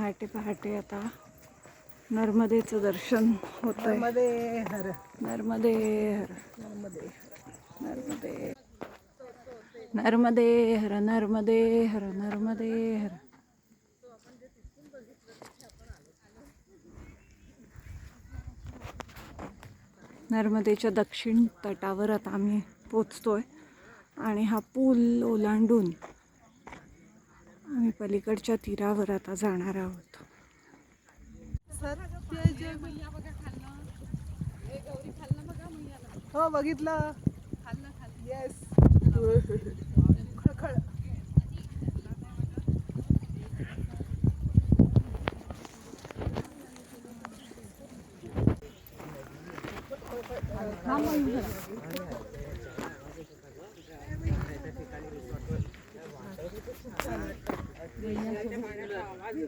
पहाटे पहाटे आता नर्मदेचं दर्शन होत मध्ये हर. नर्मदे हर. मध्ये नर्मदे. नर्मदे हर नर्मदे हर नर्मदे हर. नर्मदेच्या दक्षिण तटावर आता आम्ही पोचतोय. आणि हा पूल ओलांडून आम्ही पलीकडच्या तीरावर आता जाणार आहोत. हो बघितलं. येस खळखळ. Iya.